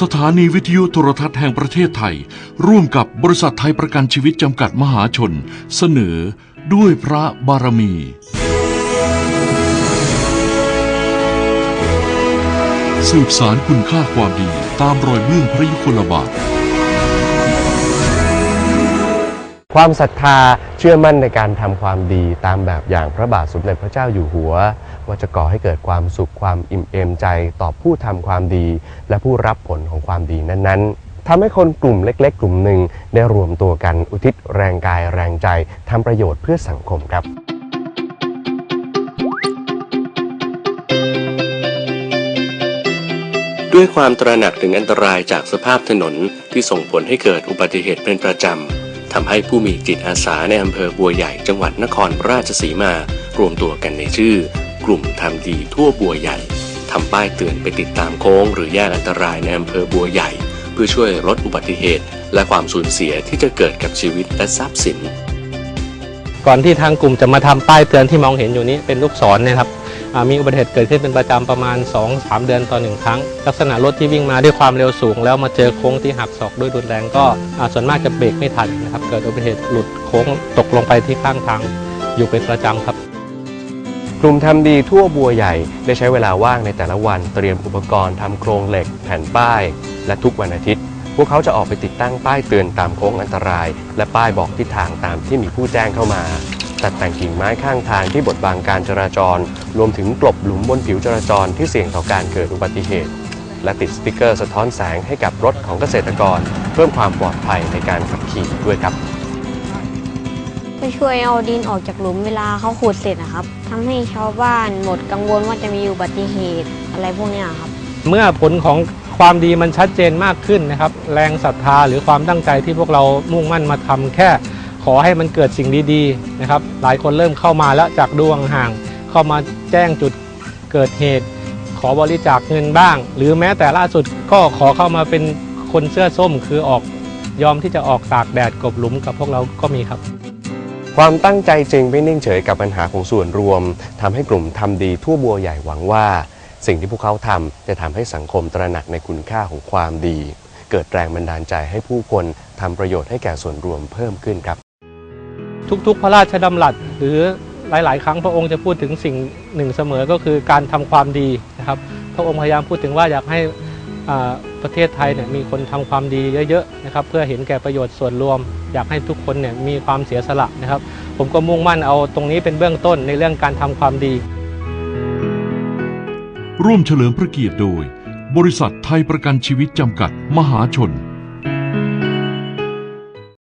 สถานีวิทยุโทรทัศน์แห่งประเทศไทย ร่วมกับบริษัทไทยประกันชีวิตจำกัดมหาชน เสนอด้วยพระบารมี สืบสารคุณค่าความดีตามรอยเบื้องพระยุคลบาท ความศรัทธาเชื่อมั่นในการทำความดีตามแบบอย่างพระบาทสมเด็จพระเจ้าอยู่หัว ว่าจะก่อให้เกิดความสุขความอิ่มเอมใจต่อผู้ทำความดี และผู้รับผลของความดีนั้นๆทำให้คนกลุ่มเล็ก ๆ กลุ่มหนึ่งได้รวมตัวกันอุทิศแรงกายแรงใจทำประโยชน์เพื่อสังคมครับด้วยความตระหนักถึงอันตรายจากสภาพถนนที่ส่งผลให้เกิดอุบัติเหตุเป็นประจำ ทำให้ผู้มีจิตอาสาในอำเภอบัวใหญ่จังหวัดนครราชสีมา รวมตัวกันในชื่อ กลุ่มทำดีทั่วบัวใหญ่ทำป้ายเตือนไปติดตามโค้ง หรือแยกอันตรายในอำเภอบัวใหญ่ เพื่อช่วยลดอุบัติเหตุ และความสูญเสียที่จะเกิดกับชีวิตและทรัพย์สิน ก่อนที่ทางกลุ่มจะมาทำป้ายเตือนที่มองเห็นอยู่นี้เป็นลูกศรนะครับ มีอุบัติเหตุเกิดขึ้นเป็นประจำประมาณ 2-3 เดือนต่อหนึ่งครั้ง ลักษณะรถที่วิ่งมาด้วยความเร็วสูง แล้วมาเจอโค้งที่หักศอกด้วยรุนแรงก็ส่วนมากจะเบรกไม่ทันนะครับเกิดอุบัติเหตุหลุดโค้งตกลงไปที่ข้างทางอยู่เป็นประจำครับกลุ่มทำดีทั่วบัวใหญ่ได้ใช้เวลาว่างในแต่ละวันเตรียมอุปกรณ์ทำโครงเหล็ก แผ่นป้าย และทุกวันอาทิตย์ พวกเขาจะออกไปติดตั้งป้ายเตือนตามโค้งอันตราย และป้ายบอกทิศทางตามที่มีผู้แจ้งเข้ามา ตัดแต่งกิ่งไม้ข้างทางที่บดบังการจราจร รวมถึงกลบหลุมบนผิวจราจรที่เสี่ยงต่อการเกิดอุบัติเหตุ และติดสติกเกอร์สะท้อนแสงให้กับรถของเกษตรกร เพิ่มความปลอดภัยในการขับขี่ด้วยครับก็ช่วยเอาดินออกจากหลุมเวลาเขาขุดเสร็จนะครับทำให้ชาวบ้านหมดกังวลว่าจะมีอุบัติเหตุอะไรพวกเนี้ยครับ เมื่อผลของความดีมันชัดเจนมากขึ้นนะครับ แรงศรัทธาหรือความตั้งใจที่พวกเรามุ่งมั่นมาทำแค่ ขอให้มันเกิดสิ่งดีๆนะครับ หลายคนเริ่มเข้ามาแล้วจากดวงห่าง เข้ามาแจ้งจุดเกิดเหตุ ขอบริจาคเงินบ้าง หรือแม้แต่ล่าสุดก็ขอเข้ามาเป็นคนเสื้อส้มคือออกยอมที่จะออกตากแดดกบหลุมกับพวกเราก็มีครับ ความตั้งใจจริงไม่นิ่งเฉยกับปัญหาของส่วนรวมทำให้กลุ่มทำดีทั่วบัวใหญ่หวังว่า สิ่งที่พวกเขาทำจะทำให้สังคมตระหนักในคุณค่าของความดี เกิดแรงบันดาลใจให้ผู้คนทำประโยชน์ให้แก่ส่วนรวมเพิ่มขึ้นครับ ทุกๆ พระราชดำรัสหรือหลาย ๆ ครั้งพระองค์จะพูดถึงสิ่งหนึ่งเสมอก็คือการทำความดีนะครับ พระองค์พยายามพูดถึงว่าอยากให้ประเทศไทยเนี่ยมีคนทำความดีเยอะๆนะครับ เพื่อเห็นแก่ประโยชน์ส่วนรวม อยากให้ทุกคนเนี่ยมีความเสียสละนะครับ ผมก็มุ่งมั่นเอาตรงนี้เป็นเบื้องต้นในเรื่องการทำความดี ร่วมเฉลิมพระเกียรติโดย บริษัทไทยประกันชีวิตจำกัด มหาชน